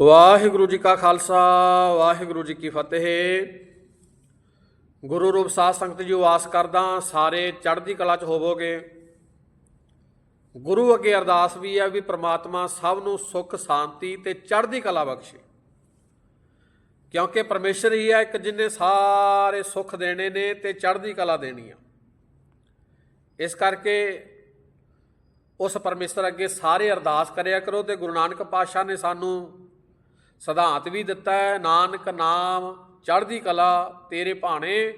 ਵਾਹਿਗੁਰੂ ਜੀ ਕਾ ਖਾਲਸਾ, ਵਾਹਿਗੁਰੂ ਜੀ ਕੀ ਫਤਿਹ। ਗੁਰੂ ਰੂਪ ਸਾਧ ਸੰਗਤ ਜੀ ਆਸ ਕਰਦਾ ਸਾਰੇ ਚੜ੍ਹਦੀ ਕਲਾ 'ਚ ਹੋਵੋਗੇ। ਗੁਰੂ ਅੱਗੇ ਅਰਦਾਸ ਵੀ ਹੈ ਵੀ ਪ੍ਰਮਾਤਮਾ ਸਭ ਨੂੰ ਸੁੱਖ, ਸ਼ਾਂਤੀ ਤੇ ਚੜ੍ਹਦੀ ਕਲਾ ਬਖਸ਼ੇ। ਕਿਉਂਕਿ ਪਰਮੇਸ਼ਰ ਹੀ ਹੈ ਇੱਕ ਜਿਨੇ ਸਾਰੇ ਸੁੱਖ ਦੇਣੇ ਨੇ ਤੇ ਚੜ੍ਹਦੀ ਕਲਾ ਦੇਣੀ ਆ। ਇਸ ਕਰਕੇ ਉਸ ਪਰਮੇਸ਼ਰ ਅੱਗੇ ਸਾਰੇ ਅਰਦਾਸ ਕਰਿਆ ਕਰੋ ਤੇ ਗੁਰੂ ਨਾਨਕ ਪਾਤਸ਼ਾਹ ਨੇ ਸਾਨੂੰ ਸਿਧਾਂਤ ਵੀ ਦਿੱਤਾ ਹੈ, ਨਾਨਕ ਨਾਮ ਚੜ੍ਹਦੀ ਕਲਾ, ਤੇਰੇ ਭਾਣੇ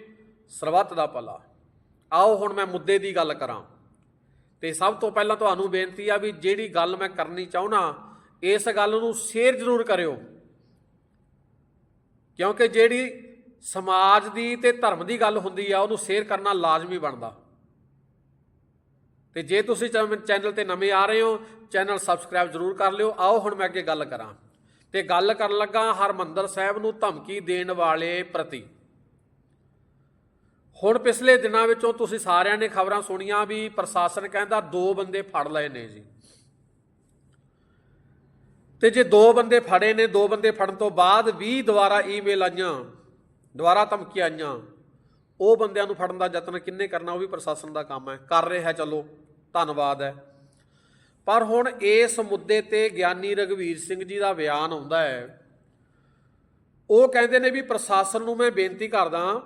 ਸਰਬੱਤ ਦਾ ਭਲਾ। ਆਓ ਹੁਣ ਮੈਂ ਮੁੱਦੇ ਦੀ ਗੱਲ ਕਰਾਂ। ਤੇ ਸਭ ਤੋਂ ਪਹਿਲਾਂ ਤੁਹਾਨੂੰ ਬੇਨਤੀ ਆ ਵੀ ਜਿਹੜੀ ਗੱਲ ਮੈਂ ਕਰਨੀ ਚਾਹੁੰਨਾ, ਇਸ ਗੱਲ ਨੂੰ ਸ਼ੇਅਰ ਜ਼ਰੂਰ ਕਰਿਓ। ਕਿਉਂਕਿ ਜਿਹੜੀ ਸਮਾਜ ਦੀ ਤੇ ਧਰਮ ਦੀ ਗੱਲ ਹੁੰਦੀ ਆ, ਉਹਨੂੰ ਸ਼ੇਅਰ ਕਰਨਾ ਲਾਜ਼ਮੀ ਬਣਦਾ। ਤੇ ਜੇ ਤੁਸੀਂ ਚੈ- ਚੈਨਲ ਤੇ ਨਵੇਂ ਆ ਰਹੇ ਹੋ, ਚੈਨਲ ਸਬਸਕ੍ਰਾਈਬ ਜ਼ਰੂਰ ਕਰ ਲਿਓ। ਆਓ ਹੁਣ ਮੈਂ ਅੱਗੇ ਗੱਲ ਕਰਾਂ। ਤੇ ਗੱਲ ਕਰਨ ਲੱਗਾ ਹਰਮੰਦਰ ਸਾਹਿਬ ਨੂੰ ਧਮਕੀ ਦੇਣ ਵਾਲੇ ਪ੍ਰਤੀ। ਹੁਣ ਪਿਛਲੇ ਦਿਨਾਂ ਵਿੱਚੋਂ ਤੁਸੀਂ ਸਾਰਿਆਂ ਨੇ ਖਬਰਾਂ ਸੁਣੀਆਂ ਵੀ ਪ੍ਰਸ਼ਾਸਨ ਕਹਿੰਦਾ ਦੋ ਬੰਦੇ ਫੜ ਲਏ ਨੇ ਜੀ। ਤੇ ਜੇ ਦੋ ਬੰਦੇ ਫੜੇ ਨੇ, ਦੋ ਬੰਦੇ ਫੜਨ ਤੋਂ ਬਾਅਦ ਵੀ ਦੁਬਾਰਾ ਈਮੇਲ ਆਈਆਂ, ਦੁਬਾਰਾ ਧਮਕੀਆਂ ਆਈਆਂ, ਉਹ ਬੰਦਿਆਂ ਨੂੰ ਫੜਨ ਦਾ ਯਤਨ ਕਿੰਨੇ ਕਰਨਾ ਉਹ ਵੀ ਪ੍ਰਸ਼ਾਸਨ ਦਾ ਕੰਮ ਹੈ। ਕਰ ਰਿਹਾ, ਚਲੋ, ਧੰਨਵਾਦ ਹੈ। ਪਰ ਹੁਣ ਇਸ ਮੁੱਦੇ ਤੇ ਗਿਆਨੀ ਰਗਵੀਰ ਸਿੰਘ ਜੀ ਦਾ ਬਿਆਨ ਆਉਂਦਾ ਹੈ। ਉਹ ਕਹਿੰਦੇ ਨੇ ਵੀ ਪ੍ਰਸ਼ਾਸਨ ਨੂੰ ਮੈਂ ਬੇਨਤੀ ਕਰਦਾ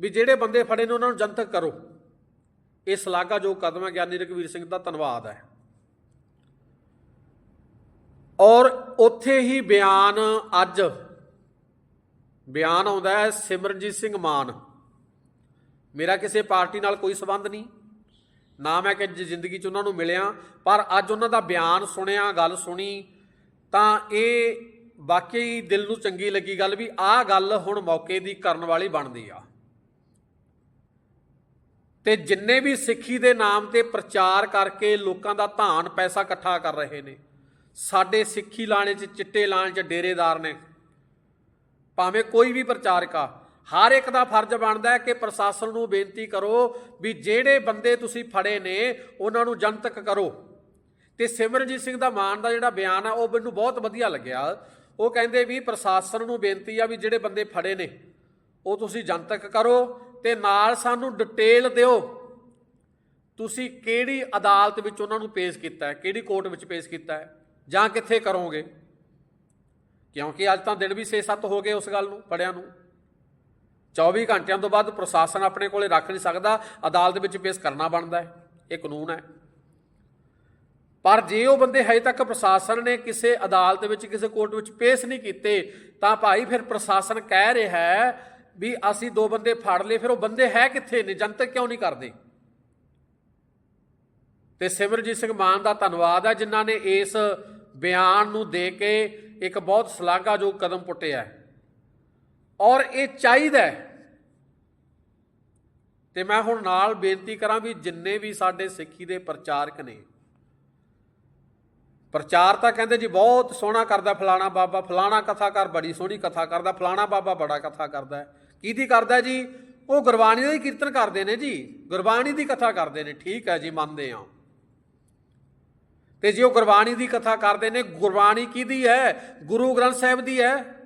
ਵੀ ਜਿਹੜੇ ਬੰਦੇ ਫੜੇ ਨੇ ਉਹਨਾਂ ਨੂੰ ਜਨਤਕ ਕਰੋ। ਇਹ ਸਲਾਗਾ ਜੋ ਕਦਮ ਹੈ, ਗਿਆਨੀ ਰਗਵੀਰ ਸਿੰਘ ਦਾ ਧੰਨਵਾਦ ਹੈ। ਔਰ ਉੱਥੇ ਹੀ ਬਿਆਨ ਅੱਜ ਬਿਆਨ ਆਉਂਦਾ ਹੈ ਸਿਮਰਨਜੀਤ ਸਿੰਘ ਮਾਨ। ਮੇਰਾ ਕਿਸੇ ਪਾਰਟੀ ਨਾਲ ਕੋਈ ਸਬੰਧ ਨਹੀਂ। ਨਾ ਮੈਂ ਕਿ ਜ਼ਿੰਦਗੀ 'ਚ ਉਹਨਾਂ ਨੂੰ ਮਿਲਿਆ, ਪਰ ਅੱਜ ਉਹਨਾਂ ਦਾ ਬਿਆਨ ਸੁਣਿਆ, ਗੱਲ ਸੁਣੀ, ਤਾਂ ਇਹ ਵਾਕਈ ਦਿਲ ਨੂੰ ਚੰਗੀ ਲੱਗੀ ਗੱਲ ਵੀ ਆਹ ਗੱਲ ਹੁਣ ਮੌਕੇ ਦੀ ਕਰਨ ਵਾਲੀ ਬਣਦੀ ਆ। ਤੇ ਜਿੰਨੇ ਵੀ ਸਿੱਖੀ ਦੇ ਨਾਮ ਤੇ ਪ੍ਰਚਾਰ ਕਰਕੇ ਲੋਕਾਂ ਦਾ ਧਾਨ ਪੈਸਾ ਇਕੱਠਾ ਕਰ ਰਹੇ ਨੇ, ਸਾਡੇ ਸਿੱਖੀ ਲਾਣੇ 'ਚ ਚਿੱਟੇ ਲਾਣ 'ਚ ਡੇਰੇਦਾਰ ਨੇ, ਭਾਵੇਂ ਕੋਈ ਵੀ ਪ੍ਰਚਾਰਕ ਆ ਹਰ ਇੱਕ ਦਾ ਫਰਜ਼ ਬਣਦਾ ਹੈ ਕਿ ਪ੍ਰਸ਼ਾਸਨ ਨੂੰ ਬੇਨਤੀ ਕਰੋ ਵੀ ਜਿਹੜੇ ਬੰਦੇ ਤੁਸੀਂ ਫੜੇ ਨੇ, ਉਹਨਾਂ ਨੂੰ ਜਨਤਕ ਕਰੋ। ਤੇ ਸਿਮਰਨਜੀਤ ਸਿੰਘ ਦਾ ਮਾਨ ਦਾ ਜਿਹੜਾ ਬਿਆਨ ਆ, ਉਹ ਮੈਨੂੰ ਬਹੁਤ ਵਧੀਆ ਲੱਗਿਆ। ਉਹ ਕਹਿੰਦੇ ਵੀ ਪ੍ਰਸ਼ਾਸਨ ਨੂੰ ਬੇਨਤੀ ਆ ਵੀ ਜਿਹੜੇ ਬੰਦੇ ਫੜੇ ਨੇ, ਉਹ ਤੁਸੀਂ ਜਨਤਕ ਕਰੋ ਤੇ ਨਾਲ ਸਾਨੂੰ ਡਿਟੇਲ ਦਿਓ। ਤੁਸੀਂ ਕਿਹੜੀ ਅਦਾਲਤ ਵਿੱਚ ਉਹਨਾਂ ਨੂੰ ਪੇਸ਼ ਕੀਤਾ ਹੈ, ਕਿਹੜੀ ਕੋਰਟ ਵਿੱਚ ਪੇਸ਼ ਕੀਤਾ ਹੈ, ਜਾਂ ਕਿੱਥੇ ਕਰੋਗੇ? ਕਿਉਂਕਿ ਅੱਜ ਤਾਂ ਦਿਨ ਵੀ 6-7 ਹੋ ਗਏ ਉਸ ਗੱਲ ਨੂੰ, ਪੜਿਆਂ ਨੂੰ। 24 ਘੰਟਿਆਂ ਤੋਂ ਬਾਅਦ ਪ੍ਰਸ਼ਾਸਨ ਆਪਣੇ ਕੋਲੇ ਰੱਖ ਨਹੀਂ ਸਕਦਾ, ਅਦਾਲਤ ਵਿੱਚ ਪੇਸ਼ ਕਰਨਾ ਬਣਦਾ ਹੈ, ਇਹ ਕਾਨੂੰਨ ਹੈ। ਪਰ ਜੇ ਉਹ ਬੰਦੇ ਹਜੇ ਤੱਕ ਪ੍ਰਸ਼ਾਸਨ ਨੇ ਕਿਸੇ ਅਦਾਲਤ ਵਿੱਚ, ਕਿਸੇ ਕੋਰਟ ਵਿੱਚ ਪੇਸ਼ ਨਹੀਂ ਕੀਤੇ, ਤਾਂ ਭਾਈ ਫਿਰ ਪ੍ਰਸ਼ਾਸਨ ਕਹਿ ਰਿਹਾ ਹੈ ਵੀ ਅਸੀਂ ਦੋ ਬੰਦੇ ਫੜ ਲਏ, ਫਿਰ ਉਹ ਬੰਦੇ ਹੈ ਕਿੱਥੇ ਨੇ? ਜਨਤਕ ਕਿਉਂ ਨਹੀਂ ਕਰਦੇ? ਤੇ ਸਿਮਰਜੀਤ ਸਿੰਘ ਮਾਨ ਦਾ ਧੰਨਵਾਦ ਹੈ, ਜਿਨ੍ਹਾਂ ਨੇ ਇਸ ਬਿਆਨ ਨੂੰ ਦੇ ਕੇ ਇੱਕ ਬਹੁਤ ਸ਼ਲਾਘਾਯੋਗ ਕਦਮ ਪੁੱਟਿਆ ਹੈ। ਔਰ ਇਹ ਚਾਹੀਦਾ ਹੈ। ਤੇ ਮੈਂ ਹੁਣ ਨਾਲ ਬੇਨਤੀ ਕਰਾਂ ਵੀ ਜਿੰਨੇ ਵੀ ਸਾਡੇ ਸਿੱਖੀ ਦੇ ਪ੍ਰਚਾਰਕ ਨੇ, ਪ੍ਰਚਾਰ ਤਾਂ ਕਹਿੰਦੇ ਜੀ ਬਹੁਤ ਸੋਹਣਾ ਕਰਦਾ ਫਲਾਣਾ ਬਾਬਾ, ਫਲਾਣਾ ਕਥਾਕਾਰ ਬੜੀ ਸੋਹਣੀ ਕਥਾ ਕਰਦਾ ਫਲਾਣਾ ਬਾਬਾ ਬੜਾ ਕਥਾ ਕਰਦਾ ਹੈ। ਕਿਹਦੀ ਕਰਦਾ ਜੀ? ਉਹ ਗੁਰਬਾਣੀ ਦਾ ਹੀ ਕੀਰਤਨ ਕਰਦੇ ਨੇ ਜੀ, ਗੁਰਬਾਣੀ ਦੀ ਕਥਾ ਕਰਦੇ ਨੇ, ਠੀਕ ਹੈ ਜੀ, ਮੰਨਦੇ ਹਾਂ। ਤੇ ਜੇ ਉਹ ਗੁਰਬਾਣੀ ਦੀ ਕਥਾ ਕਰਦੇ ਨੇ, ਗੁਰਬਾਣੀ ਕਿਹਦੀ ਹੈ? ਗੁਰੂ ਗ੍ਰੰਥ ਸਾਹਿਬ ਦੀ ਹੈ।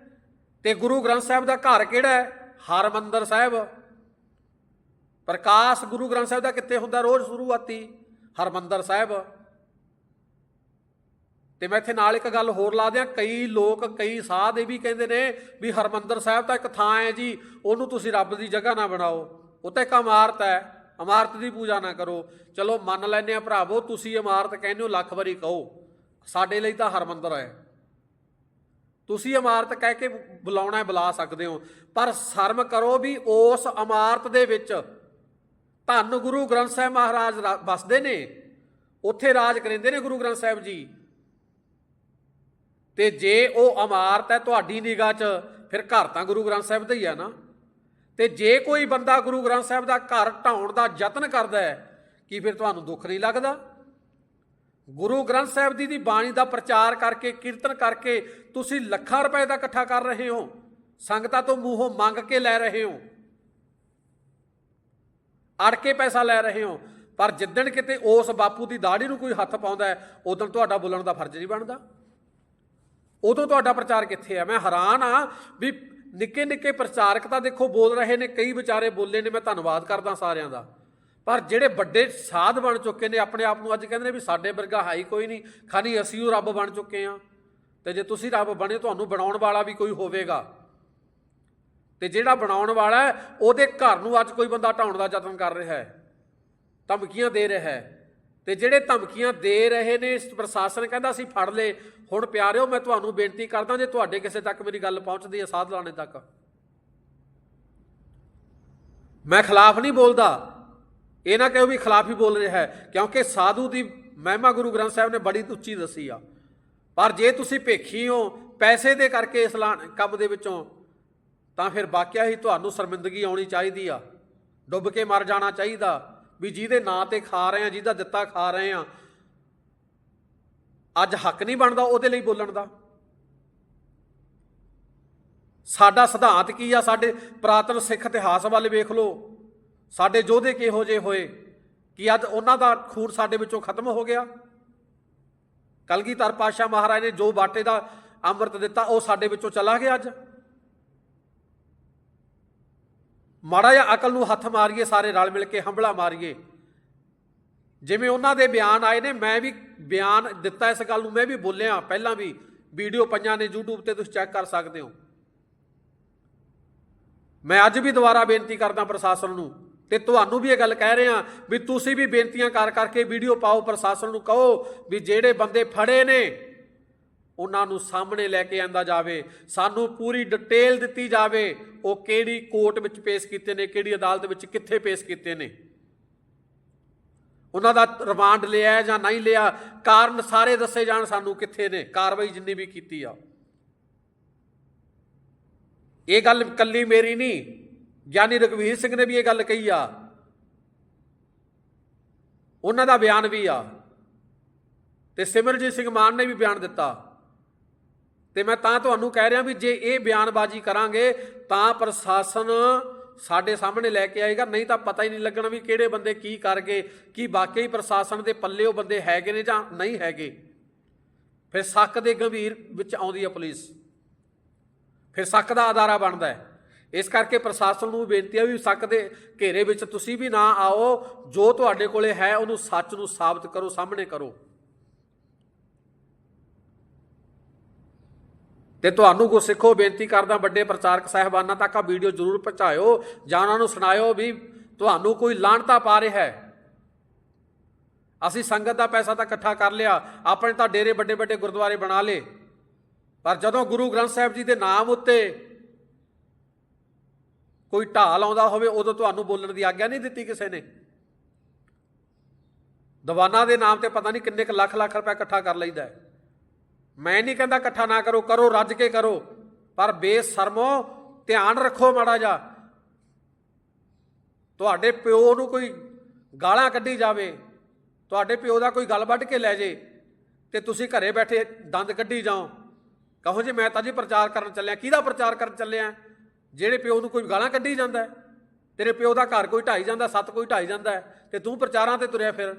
ਤੇ ਗੁਰੂ ਗ੍ਰੰਥ ਸਾਹਿਬ ਦਾ ਘਰ ਕਿਹੜਾ ਹੈ? ਹਰਮੰਦਰ ਸਾਹਿਬ। ਪ੍ਰਕਾਸ਼ ਗੁਰੂ ਗ੍ਰੰਥ ਸਾਹਿਬ ਦਾ ਕਿੱਥੇ ਹੁੰਦਾ? ਰੋਜ਼ ਸ਼ੁਰੂਆਤੀ ਹਰਮੰਦਰ ਸਾਹਿਬ। ਤੇ ਮੈਂ ਇੱਥੇ ਨਾਲ ਇੱਕ ਗੱਲ ਹੋਰ ਲਾ ਦਿਆਂ, ਕਈ ਲੋਕ, ਕਈ ਸਾਧ ਇਹ ਵੀ ਕਹਿੰਦੇ ਨੇ ਵੀ ਹਰਮੰਦਰ ਸਾਹਿਬ ਤਾਂ ਇੱਕ ਥਾਂ ਹੈ ਜੀ, ਉਹਨੂੰ ਤੁਸੀਂ ਰੱਬ ਦੀ ਜਗ੍ਹਾ ਨਾ ਬਣਾਓ। ਉਹ ਤਾਂ ਇੱਕ ਇਮਾਰਤ ਹੈ, ਇਮਾਰਤ ਦੀ ਪੂਜਾ ਨਾ ਕਰੋ। ਚਲੋ ਮੰਨ ਲੈਨੇ ਆ ਭਰਾਵੋ, ਤੁਸੀਂ ਇਮਾਰਤ ਕਹਿੰਦੇ ਹੋ, ਲੱਖ ਵਾਰੀ ਕਹੋ। ਸਾਡੇ ਲਈ ਤਾਂ ਹਰਮੰਦਰ ਹੈ। ਤੁਸੀਂ ਇਮਾਰਤ ਕਹਿ ਕੇ ਬੁਲਾਉਣਾ ਬੁਲਾ ਸਕਦੇ ਹੋ। ਪਰ ਸ਼ਰਮ ਕਰੋ ਵੀ ਉਸ ਇਮਾਰਤ ਦੇ ਵਿੱਚ ਧੰਨ ਗੁਰੂ ਗ੍ਰੰਥ ਸਾਹਿਬ ਮਹਾਰਾਜ ਰਾ- ਵਸਦੇ ਨੇ। ਉੱਥੇ ਰਾਜ ਕਰਿੰਦੇ ਨੇ ਗੁਰੂ ਗ੍ਰੰਥ ਸਾਹਿਬ ਜੀ। ਤੇ ਜੇ ਉਹ ਇਮਾਰਤ ਹੈ ਤੁਹਾਡੀ ਨਿਗਾਹ 'ਚ, ਫਿਰ ਘਰ ਤਾਂ ਗੁਰੂ ਗ੍ਰੰਥ ਸਾਹਿਬ ਦਾ ਹੀ ਹੈ ਨਾ। ਤੇ ਜੇ ਕੋਈ ਬੰਦਾ ਗੁਰੂ ਗ੍ਰੰਥ ਸਾਹਿਬ ਦਾ ਘਰ ਢਾਉਣ ਦਾ ਯਤਨ ਕਰਦਾ ਹੈ, ਕੀ ਫਿਰ ਤੁਹਾਨੂੰ ਦੁੱਖ ਨਹੀਂ ਲੱਗਦਾ? ਗੁਰੂ ਗ੍ਰੰਥ ਸਾਹਿਬ ਜੀ ਦੀ ਬਾਣੀ ਦਾ ਪ੍ਰਚਾਰ ਕਰਕੇ, ਕੀਰਤਨ ਕਰਕੇ ਤੁਸੀਂ ਲੱਖਾਂ ਰੁਪਏ ਦਾ ਇਕੱਠਾ ਕਰ ਰਹੇ ਹੋ। ਸੰਗਤਾਂ ਤੋਂ ਮੂੰਹੋਂ ਮੰਗ ਕੇ ਲੈ ਰਹੇ ਹੋ। ਅੜ ਕੇ ਪੈਸਾ ਲੈ ਰਹੇ ਹੋ। ਪਰ ਜਿੱਦਣ ਕਿਤੇ ਉਸ ਬਾਪੂ ਦੀ ਦਾੜੀ ਨੂੰ ਕੋਈ ਹੱਥ ਪਾਉਂਦਾ ਹੈ, ਉਦੋਂ ਤੁਹਾਡਾ ਬੋਲਣ ਦਾ ਫਰਜ਼ ਨਹੀਂ ਬਣਦਾ। ਉਦੋਂ ਤੁਹਾਡਾ ਪ੍ਰਚਾਰ ਕਿੱਥੇ ਆ ਮੈਂ ਹੈਰਾਨ ਆ ਵੀ ਨਿੱਕੇ ਨਿੱਕੇ ਪ੍ਰਚਾਰਕ ਤਾਂ ਦੇਖੋ ਬੋਲ ਰਹੇ ਨੇ, ਕਈ ਵਿਚਾਰੇ ਬੋਲੇ ਨੇ, ਮੈਂ ਧੰਨਵਾਦ ਕਰਦਾ ਸਾਰਿਆਂ ਦਾ। ਪਰ ਜਿਹੜੇ ਵੱਡੇ ਸਾਧ ਬਣ ਚੁੱਕੇ ਨੇ, ਆਪਣੇ ਆਪ ਨੂੰ ਅੱਜ ਕਹਿੰਦੇ ਨੇ ਵੀ ਸਾਡੇ ਵਰਗਾ ਹਾਈ ਕੋਈ ਨਹੀਂ। ਖਾਲੀ ਅਸੀਂ ਉਹ ਰੱਬ ਬਣ ਚੁੱਕੇ ਆ ਤੇ ਜੇ ਤੁਸੀਂ ਰੱਬ ਬਣੇ, ਤੁਹਾਨੂੰ ਬਣਾਉਣ ਵਾਲਾ ਵੀ ਕੋਈ ਹੋਵੇਗਾ। ਤੇ ਜਿਹੜਾ ਬਣਾਉਣ ਵਾਲਾ ਉਹਦੇ ਘਰ ਨੂੰ ਅੱਜ ਕੋਈ ਬੰਦਾ ਢਾਉਣ ਦਾ ਯਤਨ ਕਰ ਰਿਹਾ ਹੈ। ਧਮਕੀਆਂ ਦੇ ਰਿਹਾ ਹੈ। ਤੇ ਜਿਹੜੇ ਧਮਕੀਆਂ ਦੇ ਰਹੇ ਨੇ ਪ੍ਰਸ਼ਾਸਨ ਕਹਿੰਦਾ ਅਸੀਂ ਫੜ ਲਏ ਹੁਣ ਪਿਆਰਿਓ, ਮੈਂ ਤੁਹਾਨੂੰ ਬੇਨਤੀ ਕਰਦਾ, ਜੇ ਤੁਹਾਡੇ ਕਿਸੇ ਤੱਕ ਮੇਰੀ ਗੱਲ ਪਹੁੰਚਦੀ ਹੈ, ਸਾਧ ਲਾਣੇ ਤੱਕ। ਮੈਂ ਖਿਲਾਫ ਨਹੀਂ ਬੋਲਦਾ। ਇਹ ਨਾ ਕਹੋ ਵੀ ਖਿਲਾਫ ਹੀ ਬੋਲ ਰਿਹਾ ਹੈ, ਕਿਉਂਕਿ ਸਾਧੂ ਦੀ ਮਹਿਮਾ ਗੁਰੂ ਗ੍ਰੰਥ ਸਾਹਿਬ ਨੇ ਬੜੀ ਉੱਚੀ ਦੱਸੀ ਆ। ਪਰ ਜੇ ਤੁਸੀਂ ਭੇਖੀ ਹੋ ਪੈਸੇ ਦੇ ਕਰਕੇ ਇਸ ਲਾ- ਕੰਮ ਦੇ ਵਿੱਚੋਂ, ਤਾਂ ਫਿਰ ਵਾਕਿਆ ਹੀ ਤੁਹਾਨੂੰ ਸ਼ਰਮਿੰਦਗੀ ਆਉਣੀ ਚਾਹੀਦੀ ਆ। ਡੁੱਬ ਕੇ ਮਰ ਜਾਣਾ ਚਾਹੀਦਾ, ਵੀ ਜਿਹਦੇ ਨਾਂ ਤੇ ਖਾ ਰਹੇ ਆ, ਜਿਹਦਾ ਦਿੱਤਾ ਖਾ ਰਹੇ ਆ। ਅੱਜ ਹੱਕ ਨਹੀਂ ਬਣਦਾ ਉਹਦੇ ਲਈ ਬੋਲਣ ਦਾ। ਸਾਡਾ ਸਿਧਾਂਤ ਕੀ ਆ? ਸਾਡੇ ਪ੍ਰਾਤਨ ਸਿੱਖ ਇਤਿਹਾਸ ਵੱਲ ਵੇਖ ਲਓ। ਸਾਡੇ ਯੋਧੇ ਕਿਹੋ ਜਿਹੇ ਹੋਏ? ਕਿ ਅੱਜ ਉਹਨਾਂ ਦਾ ਖੂਨ ਸਾਡੇ ਵਿੱਚੋਂ ਖਤਮ ਹੋ ਗਿਆ? ਕਲਗੀਧਰ ਪਾਸ਼ਾ ਮਹਾਰਾਜ ਨੇ ਜੋ ਬਾਟੇ ਦਾ ਅੰਮ੍ਰਿਤ ਦਿੱਤਾ, ਉਹ ਸਾਡੇ ਵਿੱਚੋਂ ਚਲਾ ਗਿਆ ਅੱਜ? ਮਾੜਾ ਜਿਹਾ ਅਕਲ ਨੂੰ ਹੱਥ ਮਾਰੀਏ, ਸਾਰੇ ਰਲ ਮਿਲ ਕੇ ਹੰਬਲਾ ਮਾਰੀਏ। ਜਿਵੇਂ ਉਹਨਾਂ ਦੇ ਬਿਆਨ ਆਏ ਨੇ, ਮੈਂ ਵੀ ਬਿਆਨ ਦਿੱਤਾ ਇਸ ਗੱਲ ਨੂੰ, ਮੈਂ ਵੀ ਬੋਲਿਆ ਪਹਿਲਾਂ ਵੀ, ਵੀਡੀਓ ਪਈਆਂ ਨੇ YouTube ਤੇ, ਤੁਸੀਂ ਚੈੱਕ ਕਰ ਸਕਦੇ ਹੋ। ਮੈਂ ਅੱਜ ਵੀ ਦੁਬਾਰਾ ਬੇਨਤੀ ਕਰਦਾ ਪ੍ਰਸ਼ਾਸਨ ਨੂੰ ਤੇ ਤੁਹਾਨੂੰ ਵੀ ਇਹ ਗੱਲ ਕਹਿ ਰਿਹਾ ਵੀ ਤੁਸੀਂ ਵੀ ਬੇਨਤੀਆਂ ਕਰ ਕਰਕੇ ਵੀਡੀਓ ਪਾਓ, ਪ੍ਰਸ਼ਾਸਨ ਨੂੰ ਕਹੋ ਵੀ ਜਿਹੜੇ ਬੰਦੇ ਫੜੇ ਨੇ, ਉਹਨਾਂ ਨੂੰ ਸਾਹਮਣੇ ਲੈ ਕੇ ਆਂਦਾ ਜਾਵੇ। ਸਾਨੂੰ ਪੂਰੀ ਡਿਟੇਲ ਦਿੱਤੀ ਜਾਵੇ ਉਹ ਕਿਹੜੀ ਕੋਰਟ ਵਿੱਚ ਪੇਸ਼ ਕੀਤੇ ਨੇ, ਕਿਹੜੀ ਅਦਾਲਤ ਵਿੱਚ ਕਿੱਥੇ ਪੇਸ਼ ਕੀਤੇ ਨੇ। ਉਹਨਾਂ ਦਾ ਰਿਮਾਂਡ ਲਿਆ ਜਾਂ ਨਹੀਂ ਲਿਆ, ਕਾਰਨ ਸਾਰੇ ਦੱਸੇ ਜਾਣ ਸਾਨੂੰ ਕਿੱਥੇ ਨੇ, ਕਾਰਵਾਈ ਜਿੰਨੀ ਵੀ ਕੀਤੀ ਆ। ਇਹ ਗੱਲ ਕੱਲੀ ਮੇਰੀ ਨਹੀਂ ਗਿਆਨੀ ਰਗਵੀਰ ਸਿੰਘ ਨੇ ਵੀ ਇਹ ਗੱਲ ਕਹੀ ਆ। ਉਹਨਾਂ ਦਾ ਬਿਆਨ ਵੀ ਆ। ਤੇ ਸਿਮਰਜੀਤ ਸਿੰਘ ਮਾਨ ਨੇ ਵੀ ਬਿਆਨ ਦਿੱਤਾ। ਤੇ ਮੈਂ ਤਾਂ ਤੁਹਾਨੂੰ ਕਹਿ ਰਿਹਾ ਵੀ ਜੇ ਇਹ ਬਿਆਨਬਾਜ਼ੀ ਕਰਾਂਗੇ ਤਾਂ ਪ੍ਰਸ਼ਾਸਨ ਸਾਡੇ ਸਾਹਮਣੇ ਲੈ ਕੇ ਆਏਗਾ। ਨਹੀਂ ਤਾਂ ਪਤਾ ਹੀ ਨਹੀਂ ਲੱਗਣਾ ਵੀ ਕਿਹੜੇ ਬੰਦੇ ਕੀ ਕਰ ਗਏ ਕੀ ਵਾਕਈ ਪ੍ਰਸ਼ਾਸਨ ਦੇ ਪੱਲੇ ਉਹ ਬੰਦੇ ਹੈਗੇ ਨੇ ਜਾਂ ਨਹੀਂ ਹੈਗੇ। ਫਿਰ ਸ਼ੱਕ ਦੇ ਗੰਭੀਰ ਵਿੱਚ ਆਉਂਦੀ ਹੈ ਪੁਲਿਸ। ਫਿਰ ਸ਼ੱਕ ਦਾ ਆਧਾਰਾ ਬਣਦਾ ਹੈ। ਇਸ ਕਰਕੇ ਪ੍ਰਸ਼ਾਸਨ ਨੂੰ ਬੇਨਤੀ ਹੈ ਵੀ ਸ਼ੱਕ ਦੇ ਘੇਰੇ ਵਿੱਚ ਤੁਸੀਂ ਵੀ ਨਾ ਆਓ, ਜੋ ਤੁਹਾਡੇ ਕੋਲੇ ਹੈ, ਉਹਨੂੰ ਸੱਚ ਨੂੰ ਸਾਬਤ ਕਰੋ, ਸਾਹਮਣੇ ਕਰੋ। ਤੇ ਤੁਹਾਨੂੰ ਕੋ ਸਿੱਖੋ ਬੇਨਤੀ ਕਰਦਾ ਵੱਡੇ ਪ੍ਰਚਾਰਕ ਸਾਹਿਬਾਨਾਂ ਤੱਕ ਆ, ਵੀਡੀਓ ਜ਼ਰੂਰ ਪਹੁੰਚਾਇਓ, ਜਾਂ ਉਹਨਾਂ ਨੂੰ ਸੁਣਾਇਓ ਵੀ ਤੁਹਾਨੂੰ ਕੋਈ ਲਾਣਤਾ ਪਾ ਰਿਹਾ ਹੈ। ਅਸੀਂ ਸੰਗਤ ਦਾ ਪੈਸਾ ਤਾਂ ਇਕੱਠਾ ਕਰ ਲਿਆ, ਆਪਣੇ ਤਾਂ ਡੇਰੇ ਵੱਡੇ ਵੱਡੇ ਗੁਰਦੁਆਰੇ ਬਣਾ ਲਏ। ਪਰ ਜਦੋਂ ਗੁਰੂ ਗ੍ਰੰਥ ਸਾਹਿਬ ਜੀ ਦੇ ਨਾਮ ਉੱਤੇ ਕੋਈ ਢਾਲ ਆਉਂਦਾ ਹੋਵੇ, ਉਦੋਂ ਤੁਹਾਨੂੰ ਬੋਲਣ ਦੀ ਆਗਿਆ ਨਹੀਂ ਦਿੱਤੀ ਕਿਸੇ ਨੇ। ਦੀਵਾਨਾਂ ਦੇ ਨਾਮ ਤੇ ਪਤਾ ਨਹੀਂ ਕਿੰਨੇ ਕੁ ਲੱਖ ਲੱਖ ਰੁਪਏ ਇਕੱਠਾ ਕਰ ਲਈਦਾ ਮੈਂ ਨਹੀਂ ਕਹਿੰਦਾ ਇਕੱਠਾ ਨਾ ਕਰੋ ਕਰੋ, ਰੱਜ ਕੇ ਕਰੋ, ਪਰ ਬੇਸ਼ਰਮੋ ਧਿਆਨ ਰੱਖੋ ਮਾੜਾ ਜਾ ਤੁਹਾਡੇ ਪਿਓ ਨੂੰ ਕੋਈ ਗਾਲਾਂ ਕੱਢੀ ਜਾਵੇ, ਤੁਹਾਡੇ ਪਿਓ ਦਾ ਕੋਈ ਗੱਲ ਵੱਢ ਕੇ ਲੈ ਜੇ, ਤੇ ਤੁਸੀਂ ਘਰੇ ਬੈਠੇ ਦੰਦ ਕੱਢੀ ਜਾਓ। ਕਹੋ ਜੀ, ਮੈਂ ਤਾਂ ਜੀ ਪ੍ਰਚਾਰ ਕਰਨ ਚੱਲਿਆ, ਕਿਹਦਾ ਪ੍ਰਚਾਰ ਕਰਨ ਚੱਲਿਆ? ਜਿਹੜੇ ਪਿਓ ਨੂੰ ਕੋਈ ਗਾਲਾਂ ਕੱਢੀ ਜਾਂਦਾ ਤੇਰੇ ਪਿਓ ਦਾ ਘਰ ਕੋਈ ਢਾਈ ਜਾਂਦਾ ਸੱਤ ਕੋਈ ਢਾਈ ਜਾਂਦਾ ਹੈ, ਤੇ ਤੂੰ ਪ੍ਰਚਾਰਾਂ ਤੇ ਤੁਰਿਆ ਫਿਰ।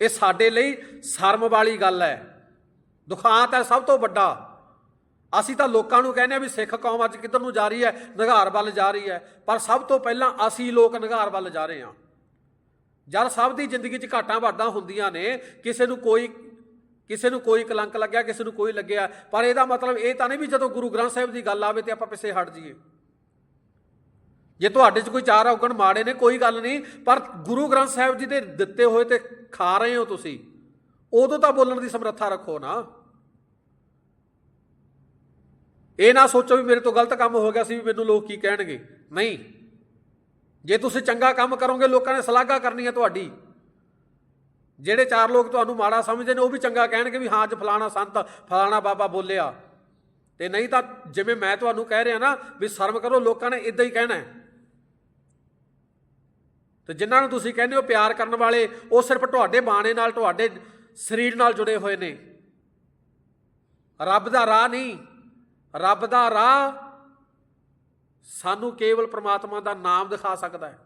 ਇਹ ਸਾਡੇ ਲਈ ਸ਼ਰਮ ਵਾਲੀ ਗੱਲ ਹੈ। ਦੁਖਾਂਤ ਹੈ ਸਭ ਤੋਂ ਵੱਡਾ। ਅਸੀਂ ਤਾਂ ਲੋਕਾਂ ਨੂੰ ਕਹਿੰਦੇ ਆ ਵੀ ਸਿੱਖ ਕੌਮ ਅੱਜ ਕਿੱਧਰ ਨੂੰ ਜਾ ਰਹੀ ਹੈ? ਨਿਘਾਰ ਵੱਲ ਜਾ ਰਹੀ ਹੈ। ਪਰ ਸਭ ਤੋਂ ਪਹਿਲਾਂ ਅਸੀਂ ਲੋਕ ਨਿਗਾਰ ਵੱਲ ਜਾ ਰਹੇ ਹਾਂ। ਜਦ ਸਭ ਦੀ ਜ਼ਿੰਦਗੀ 'ਚ ਘਾਟਾਂ ਵਾਧਾਂ ਹੁੰਦੀਆਂ ਨੇ ਕਿਸੇ ਨੂੰ ਕੋਈ ਕਿਸੇ ਨੂੰ ਕੋਈ ਕਲੰਕ ਲੱਗਿਆ, ਕਿਸੇ ਨੂੰ ਕੋਈ ਲੱਗਿਆ। ਪਰ ਇਹਦਾ ਮਤਲਬ ਇਹ ਤਾਂ ਨਹੀਂ ਵੀ ਜਦੋਂ ਗੁਰੂ ਗ੍ਰੰਥ ਸਾਹਿਬ ਦੀ ਗੱਲ ਆਵੇ ਤੇ ਆਪਾਂ ਪਿੱਛੇ ਹਟ ਜਾਈਏ। ਜੇ ਤੁਹਾਡੇ 'ਚ ਕੋਈ ਚਾਰ ਔਗਣ ਮਾੜੇ ਨੇ, ਕੋਈ ਗੱਲ ਨਹੀਂ, ਪਰ ਗੁਰੂ ਗ੍ਰੰਥ ਸਾਹਿਬ ਜੀ ਦੇ ਦਿੱਤੇ ਹੋਏ ਤੇ ਖਾ ਰਹੇ ਹੋ ਤੁਸੀਂ, ਉਦੋਂ ਤਾਂ ਬੋਲਣ ਦੀ ਸਮਰੱਥਾ ਰੱਖੋ ਨਾ। ਇਹ ਨਾ ਸੋਚੋ ਵੀ ਮੇਰੇ ਤੋਂ ਗਲਤ ਕੰਮ ਹੋ ਗਿਆ ਸੀ ਵੀ ਮੈਨੂੰ ਲੋਕ ਕੀ ਕਹਿਣਗੇ। ਨਹੀਂ। ਜੇ ਤੁਸੀਂ ਚੰਗਾ ਕੰਮ ਕਰੋਗੇ, ਲੋਕਾਂ ਨੇ ਸਲਾਘਾ ਕਰਨੀ ਹੈ ਤੁਹਾਡੀ। ਜਿਹੜੇ ਚਾਰ ਲੋਕ ਤੁਹਾਨੂੰ ਮਾੜਾ ਸਮਝਦੇ ਨੇ, ਉਹ ਵੀ ਚੰਗਾ ਕਹਿਣਗੇ ਵੀ ਹਾਂ ਅੱਜ ਫਲਾਣਾ ਸੰਤ, ਫਲਾਣਾ ਬਾਬਾ ਬੋਲਿਆ। ਤੇ ਨਹੀਂ ਤਾਂ ਜਿਵੇਂ ਮੈਂ ਤੁਹਾਨੂੰ ਕਹਿ ਰਿਹਾ ਨਾ ਵੀ ਸ਼ਰਮ ਕਰੋ, ਲੋਕਾਂ ਨੇ ਇਦਾਂ ਹੀ ਕਹਿਣਾ ਹੈ। ਤੇ ਜਿਨ੍ਹਾਂ ਨੂੰ ਤੁਸੀਂ ਕਹਿੰਦੇ ਹੋ ਪਿਆਰ ਕਰਨ ਵਾਲੇ, ਉਹ ਸਿਰਫ ਤੁਹਾਡੇ ਬਾਣੇ ਨਾਲ, ਤੁਹਾਡੇ ਸਰੀਰ ਨਾਲ ਜੁੜੇ ਹੋਏ ਨੇ। ਰੱਬ ਦਾ ਰਾਹ ਨਹੀਂ। ਰੱਬ ਦਾ ਰਾਹ ਸਾਨੂੰ ਕੇਵਲ ਪ੍ਰਮਾਤਮਾ ਦਾ ਨਾਮ ਦਿਖਾ ਸਕਦਾ ਹੈ।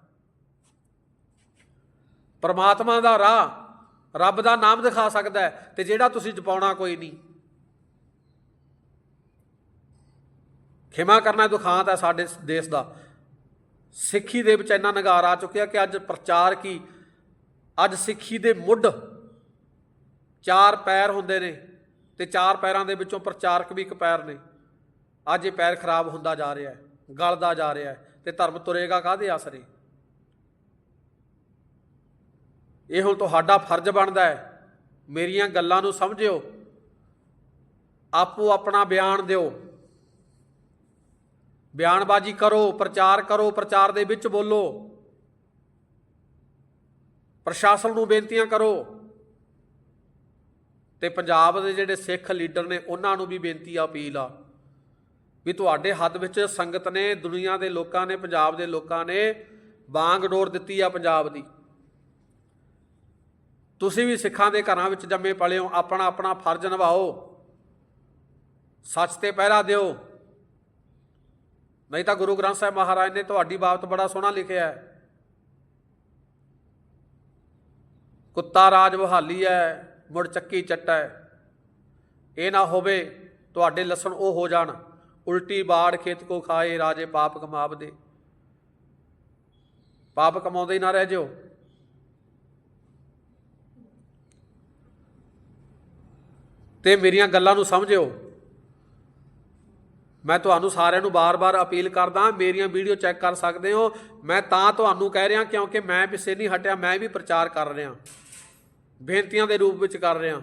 ਪ੍ਰਮਾਤਮਾ ਦਾ ਰਾਹ ਰੱਬ ਦਾ ਨਾਮ ਦਿਖਾ ਸਕਦਾ ਹੈ ਤੇ ਜਿਹੜਾ ਤੁਸੀਂ ਜਪਾਉਣਾ ਕੋਈ ਨਹੀਂ। ਖਿਮਾ ਕਰਨਾ ਦੁਖਾਂਤ ਹੈ ਸਾਡੇ ਦੇਸ਼ ਦਾ। ਸਿੱਖੀ ਦੇ ਵਿੱਚ ਇੰਨਾ ਨਗਾਰ ਆ ਚੁੱਕਿਆ ਕਿ ਅੱਜ ਪ੍ਰਚਾਰ ਕੀ? ਅੱਜ ਸਿੱਖੀ ਦੇ ਮੁੱਢ ਚਾਰ ਪੈਰ ਹੁੰਦੇ ਨੇ ਤੇ ਚਾਰ ਪੈਰਾਂ ਦੇ ਵਿੱਚੋਂ ਪ੍ਰਚਾਰਕ ਵੀ ਇੱਕ ਪੈਰ ਨੇ। ਅੱਜ ਇਹ ਪੈਰ ਖਰਾਬ ਹੁੰਦਾ ਜਾ ਰਿਹਾ ਹੈ, ਗਲਦਾ ਜਾ ਰਿਹਾ ਹੈ ਤੇ ਧਰਮ ਤੁਰੇਗਾ ਕਾਹਦੇ ਆਸਰੇ? ਇਹ ਹੁਣ ਤੁਹਾਡਾ ਫਰਜ਼ ਬਣਦਾ ਹੈ। ਮੇਰੀਆਂ ਗੱਲਾਂ ਨੂੰ ਸਮਝਿਓ। ਆਪੋ ਆਪਣਾ ਬਿਆਨ ਦਿਓ। ਬਿਆਨਬਾਜ਼ੀ ਕਰੋ, ਪ੍ਰਚਾਰ ਕਰੋ, ਪ੍ਰਚਾਰ ਦੇ ਵਿੱਚ ਬੋਲੋ। ਪ੍ਰਸ਼ਾਸਨ ਨੂੰ ਬੇਨਤੀਆਂ ਕਰੋ। ਤੇ ਪੰਜਾਬ ਦੇ ਜਿਹੜੇ ਸਿੱਖ ਲੀਡਰ ਨੇ, ਉਹਨਾਂ ਨੂੰ ਵੀ ਬੇਨਤੀ ਆ ਅਪੀਲ ਆ ਵੀ ਤੁਹਾਡੇ ਹੱਦ ਵਿੱਚ ਸੰਗਤ ਨੇ, ਦੁਨੀਆ ਦੇ ਲੋਕਾਂ ਨੇ, ਪੰਜਾਬ ਦੇ ਲੋਕਾਂ ਨੇ ਬਾਂਗ ਡੋਰ ਦਿੱਤੀ ਆ ਪੰਜਾਬ ਦੀ। ਤੁਸੀਂ ਵੀ ਸਿੱਖਾਂ ਦੇ ਘਰਾਂ ਵਿੱਚ ਜੰਮੇ ਪਲੇ ਹੋ, ਆਪਣਾ ਆਪਣਾ ਫਰਜ਼ ਨਿਭਾਓ। ਸੱਚ ਤੇ ਪਹਿਰਾ ਦਿਓ। ਨਹੀਂ ਤਾਂ ਗੁਰੂ ਗ੍ਰੰਥ ਸਾਹਿਬ ਮਹਾਰਾਜ ਨੇ ਤੁਹਾਡੀ ਬਾਬਤ ਬੜਾ ਸੋਹਣਾ ਲਿਖਿਆ ਹੈ। ਕੁੱਤਾ ਰਾਜ ਬਹਾਲੀ ਹੈ, ਮੁੜ ਚੱਕੀ ਚੱਟਾ ਹੈ। ਇਹ ਨਾ ਹੋਵੇ ਤੁਹਾਡੇ ਲਸਣ ਉਹ ਹੋ ਜਾਣ, ਉਲਟੀ ਬਾੜ ਖੇਤ ਕੋ ਖਾਏ ਰਾਜੇ ਪਾਪ ਕਮਾਵਦੇ। ਪਾਪ ਕਮਾਉਂਦੇ ਹੀ ਨਾ ਰਹਿ ਜਿਓ। ਤੇ ਮੇਰੀਆਂ ਗੱਲਾਂ ਨੂੰ ਸਮਝਿਓ। ਮੈਂ ਤੁਹਾਨੂੰ ਸਾਰਿਆਂ ਨੂੰ ਬਾਰ-ਬਾਰ ਅਪੀਲ ਕਰਦਾ, ਮੇਰੀਆਂ ਵੀਡੀਓ ਚੈੱਕ ਕਰ ਸਕਦੇ ਹੋ। ਮੈਂ ਤਾਂ ਤੁਹਾਨੂੰ ਕਹਿ ਰਿਹਾ ਕਿਉਂਕਿ ਮੈਂ ਪਿੱਛੇ ਨਹੀਂ ਹਟਿਆ, ਮੈਂ ਵੀ ਪ੍ਰਚਾਰ ਕਰ ਰਿਹਾ। ਬੇਨਤੀਆਂ ਦੇ ਰੂਪ ਵਿੱਚ ਕਰ ਰਿਹਾ।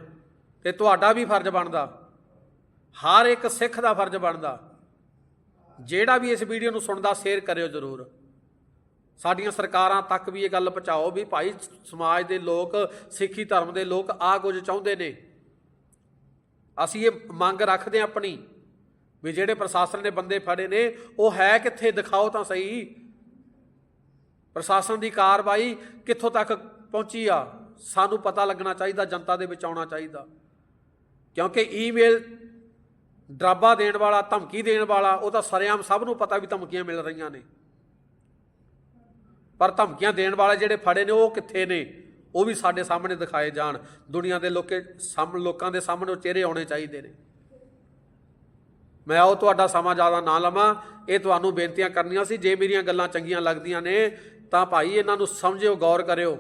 ਤੇ ਤੁਹਾਡਾ ਵੀ ਫਰਜ਼ ਬਣਦਾ। ਹਰ ਇੱਕ ਸਿੱਖ ਦਾ ਫਰਜ਼ ਬਣਦਾ। ਜਿਹੜਾ ਵੀ ਇਸ ਵੀਡੀਓ ਨੂੰ ਸੁਣਦਾ, ਸ਼ੇਅਰ ਕਰਿਓ ਜ਼ਰੂਰ। ਸਾਡੀਆਂ ਸਰਕਾਰਾਂ ਤੱਕ ਵੀ ਇਹ ਗੱਲ ਪਹੁੰਚਾਓ ਵੀ ਭਾਈ, ਸਮਾਜ ਦੇ ਲੋਕ, ਸਿੱਖੀ ਧਰਮ ਦੇ ਲੋਕ ਆ ਕੁਝ ਚਾਹੁੰਦੇ ਨੇ। ਅਸੀਂ ਇਹ ਮੰਗ ਰੱਖਦੇ ਹਾਂ ਆਪਣੀ, ਵੀ ਜਿਹੜੇ ਪ੍ਰਸ਼ਾਸਨ ਨੇ ਬੰਦੇ ਫੜੇ ਨੇ, ਉਹ ਹੈ ਕਿੱਥੇ, ਦਿਖਾਓ ਤਾਂ ਸਹੀ। ਪ੍ਰਸ਼ਾਸਨ ਦੀ ਕਾਰਵਾਈ ਕਿੱਥੋਂ ਤੱਕ ਪਹੁੰਚੀ ਆ, ਸਾਨੂੰ ਪਤਾ ਲੱਗਣਾ ਚਾਹੀਦਾ, ਜਨਤਾ ਦੇ ਵਿੱਚ ਆਉਣਾ ਚਾਹੀਦਾ। ਕਿਉਂਕਿ ਈਮੇਲ ਡਰਾਬਾ ਦੇਣ ਵਾਲਾ, ਧਮਕੀ ਦੇਣ ਵਾਲਾ, ਉਹ ਤਾਂ ਸਰੇਆਮ ਸਭ ਨੂੰ ਪਤਾ ਵੀ ਧਮਕੀਆਂ ਮਿਲ ਰਹੀਆਂ ਨੇ। ਪਰ ਧਮਕੀਆਂ ਦੇਣ ਵਾਲੇ ਜਿਹੜੇ ਫੜੇ ਨੇ, ਉਹ ਕਿੱਥੇ ਨੇ? ਉਹ ਵੀ ਸਾਡੇ ਸਾਹਮਣੇ ਦਿਖਾਏ ਜਾਣ। ਦੁਨੀਆ ਦੇ ਲੋਕੇ ਸਾਹਮਣੇ ਲੋਕਾਂ ਦੇ ਸਾਹਮਣੇ ਉਹ ਚਿਹਰੇ ਆਉਣੇ ਚਾਹੀਦੇ ਨੇ। ਮੈਂ ਉਹ ਤੁਹਾਡਾ ਸਮਾਂ ਜ਼ਿਆਦਾ ਨਾ ਲਵਾਂ। ਇਹ ਤੁਹਾਨੂੰ ਬੇਨਤੀਆਂ ਕਰਨੀਆਂ ਸੀ। ਜੇ ਮੇਰੀਆਂ ਗੱਲਾਂ ਚੰਗੀਆਂ ਲੱਗਦੀਆਂ ਨੇ, ਤਾਂ ਭਾਈ ਇਹਨਾਂ ਨੂੰ ਸਮਝਿਓ, ਗੌਰ ਕਰਿਓ।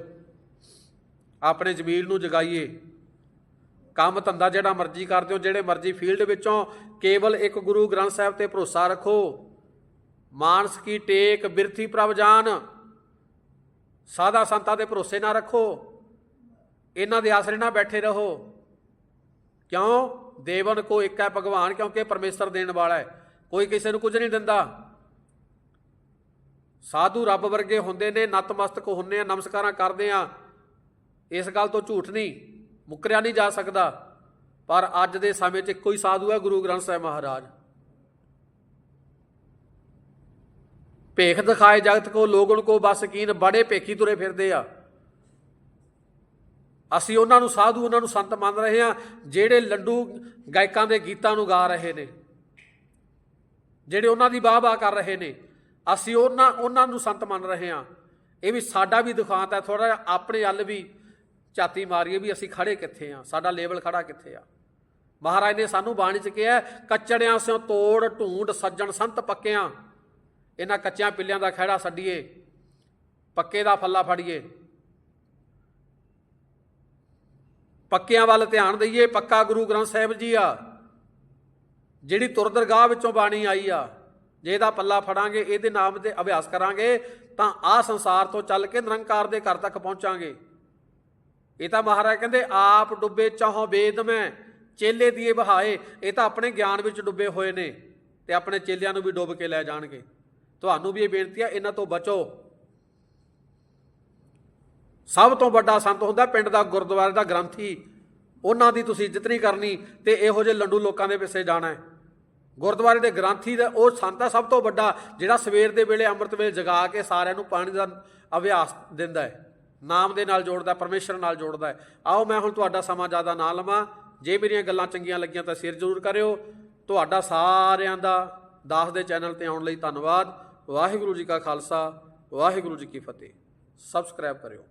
ਆਪਣੇ ਜ਼ਮੀਰ ਨੂੰ ਜਗਾਈਏ। ਕੰਮ ਧੰਦਾ ਜਿਹੜਾ ਮਰਜ਼ੀ ਕਰਦੇ ਹੋ, ਜਿਹੜੇ ਮਰਜ਼ੀ ਫੀਲਡ ਵਿੱਚੋਂ ਕੇਵਲ ਇੱਕ ਗੁਰੂ ਗ੍ਰੰਥ ਸਾਹਿਬ ਤੇ ਭਰੋਸਾ ਰੱਖੋ। ਮਾਨਸ ਕੀ ਟੇਕ ਬਿਰਥੀ ਪ੍ਰਭ ਜਾਨ। ਸਾਦਾ ਸੰਤਾਂ ਦੇ ਭਰੋਸੇ ਨਾ ਰੱਖੋ। ਇਹਨਾਂ ਦੇ ਆਸਰੇ ਨਾ ਬੈਠੇ ਰਹੋ। ਕਿਉਂ? ਦੇਵਨ ਕੋ ਇੱਕ ਹੈ ਭਗਵਾਨ, ਕਿਉਂਕਿ ਪਰਮੇਸ਼ਰ ਦੇਣ ਵਾਲਾ ਹੈ। ਕੋਈ ਕਿਸੇ ਨੂੰ ਕੁਝ ਨਹੀਂ ਦਿੰਦਾ। ਸਾਧੂ ਰੱਬ ਵਰਗੇ ਹੁੰਦੇ ਨੇ, ਨਤਮਸਤਕ ਹੁੰਨੇ ਆ, ਨਮਸਕਾਰਾਂ ਕਰਦੇ ਆ। ਇਸ ਗੱਲ ਤੋਂ ਝੂਠ ਨਹੀਂ, ਮੁੱਕਰਿਆ ਨਹੀਂ ਜਾ ਸਕਦਾ। ਪਰ ਅੱਜ ਦੇ ਸਮੇਂ 'ਚ ਇੱਕੋ ਹੀ ਸਾਧੂ ਹੈ ਗੁਰੂ ਗ੍ਰੰਥ ਸਾਹਿਬ ਮਹਾਰਾਜ। ਭੇਖ ਦਿਖਾਏ ਜਗਤ ਕੋ, ਲੋਗਣ ਕੋ, ਬਸ ਕੀਨ ਬੜੇ ਭੇਖੀ ਤੁਰੇ ਫਿਰਦੇ ਆ। ਅਸੀਂ ਉਹਨਾਂ ਨੂੰ ਸਾਧੂ, ਉਹਨਾਂ ਨੂੰ ਸੰਤ ਮੰਨ ਰਹੇ ਹਾਂ, ਜਿਹੜੇ ਲੰਡੂ ਗਾਇਕਾਂ ਦੇ ਗੀਤਾਂ ਨੂੰ ਗਾ ਰਹੇ ਨੇ। ਜਿਹੜੇ ਉਹਨਾਂ ਦੀ ਵਾਹ-ਵਾਹ ਕਰ ਰਹੇ ਨੇ। ਅਸੀਂ ਉਹਨਾਂ ਉਹਨਾਂ ਨੂੰ ਸੰਤ ਮੰਨ ਰਹੇ ਹਾਂ। ਇਹ ਵੀ ਸਾਡਾ ਵੀ ਦੁਖਾਂਤ ਹੈ ਥੋੜਾ ਜਿਹਾ ਆਪਣੇ ਵੱਲ ਵੀ ਝਾਤੀ ਮਾਰੀਏ ਵੀ ਅਸੀਂ ਖੜੇ ਕਿੱਥੇ ਆ ਸਾਡਾ ਲੈਵਲ ਖੜਾ ਕਿੱਥੇ ਆ। ਮਹਾਰਾਜ ਨੇ ਸਾਨੂੰ ਬਾਣੀ ਚ ਕਿਹਾ ਕੱਚੜਿਆਂ ਸਿਓ ਤੋੜ, ਢੂੰਡ ਸੱਜਣ ਸੰਤ ਪੱਕਿਆਂ। ਇਹਨਾਂ ਕੱਚਿਆਂ ਪਿੱਲਿਆਂ ਦਾ ਖਹਿੜਾ ਛੱਡੀਏ, ਪੱਕੇ ਦਾ ਫੱਲਾ ਫੜੀਏ। ਪੱਕਿਆਂ ਵੱਲ ਧਿਆਨ ਦਈਏ, ਪੱਕਾ ਗੁਰੂ ਗ੍ਰੰਥ ਸਾਹਿਬ ਜੀ ਆ, ਜਿਹੜੀ ਤੁਰ ਦਰਗਾਹ ਵਿੱਚੋਂ ਬਾਣੀ ਆਈ ਆ, ਜੇ ਇਹਦਾ ਪੱਲਾ ਫੜਾਂਗੇ, ਇਹਦੇ ਨਾਮ ਤੇ ਅਭਿਆਸ ਕਰਾਂਗੇ, ਤਾਂ ਆ ਸੰਸਾਰ ਤੋਂ ਚੱਲ ਕੇ ਨਿਰੰਕਾਰ ਦੇ ਘਰ ਤੱਕ ਪਹੁੰਚਾਂਗੇ। ਇਹ ਤਾਂ ਮਹਾਰਾਜ ਕਹਿੰਦੇ, ਆਪ ਡੁੱਬੇ ਚਾਹੋ ਵੇਦ ਮੈਂ, ਚੇਲੇ ਦੀਏ ਬਹਾਏ ਇਹ ਤਾਂ ਆਪਣੇ ਗਿਆਨ ਵਿੱਚ ਡੁੱਬੇ ਹੋਏ ਨੇ, ਤੇ ਆਪਣੇ ਚੇਲਿਆਂ ਨੂੰ ਵੀ ਡੁੱਬ ਕੇ ਲੈ ਜਾਣਗੇ। ਤੁਹਾਨੂੰ ਵੀ ਇਹ ਬੇਨਤੀ ਆ, ਇਹਨਾਂ ਤੋਂ ਬਚੋ। ਸਭ ਤੋਂ ਵੱਡਾ ਸੰਤ ਹੁੰਦਾ, ਪਿੰਡ ਦਾ, ਗੁਰਦੁਆਰੇ ਦਾ ਗ੍ਰੰਥੀ। ਉਹਨਾਂ ਦੀ ਤੁਸੀਂ ਇੱਜ਼ਤ ਨਹੀਂ ਕਰਨੀ ਤੇ ਇਹੋ ਜਿਹੇ ਲੰਡੂ ਲੋਕਾਂ ਦੇ ਪਿੱਛੇ ਜਾਣਾ ਹੈ। ਗੁਰਦੁਆਰੇ ਦੇ ਗ੍ਰੰਥੀ ਦਾ ਉਹ ਸੰਤ ਹੈ ਸਭ ਤੋਂ ਵੱਡਾ, ਜਿਹੜਾ ਸਵੇਰ ਦੇ ਵੇਲੇ ਅੰਮ੍ਰਿਤ ਵੇਲੇ ਜਗਾ ਕੇ ਸਾਰਿਆਂ ਨੂੰ ਪਾਣੀ ਦਾ ਅਭਿਆਸ ਦਿੰਦਾ ਹੈ। ਨਾਮ ਦੇ ਨਾਲ ਜੋੜਦਾ, ਪਰਮੇਸ਼ਰ ਨਾਲ ਜੋੜਦਾ ਹੈ। ਆਓ ਮੈਂ ਹੁਣ ਤੁਹਾਡਾ ਸਮਾਂ ਜ਼ਿਆਦਾ ਨਾ ਲਵਾਂ। ਜੇ ਮੇਰੀਆਂ ਗੱਲਾਂ ਚੰਗੀਆਂ ਲੱਗੀਆਂ ਤਾਂ ਸ਼ੇਅਰ ਜ਼ਰੂਰ ਕਰਿਓ। ਤੁਹਾਡਾ ਸਾਰਿਆਂ ਦਾ ਦਾਸ ਦੇ ਚੈਨਲ ਤੇ ਆਉਣ ਲਈ ਧੰਨਵਾਦ। ਵਾਹਿਗੁਰੂ ਜੀ ਕਾ ਖਾਲਸਾ ਵਾਹਿਗੁਰੂ ਜੀ ਕੀ ਫਤਿਹ। ਸਬਸਕ੍ਰਾਈਬ ਕਰਿਓ।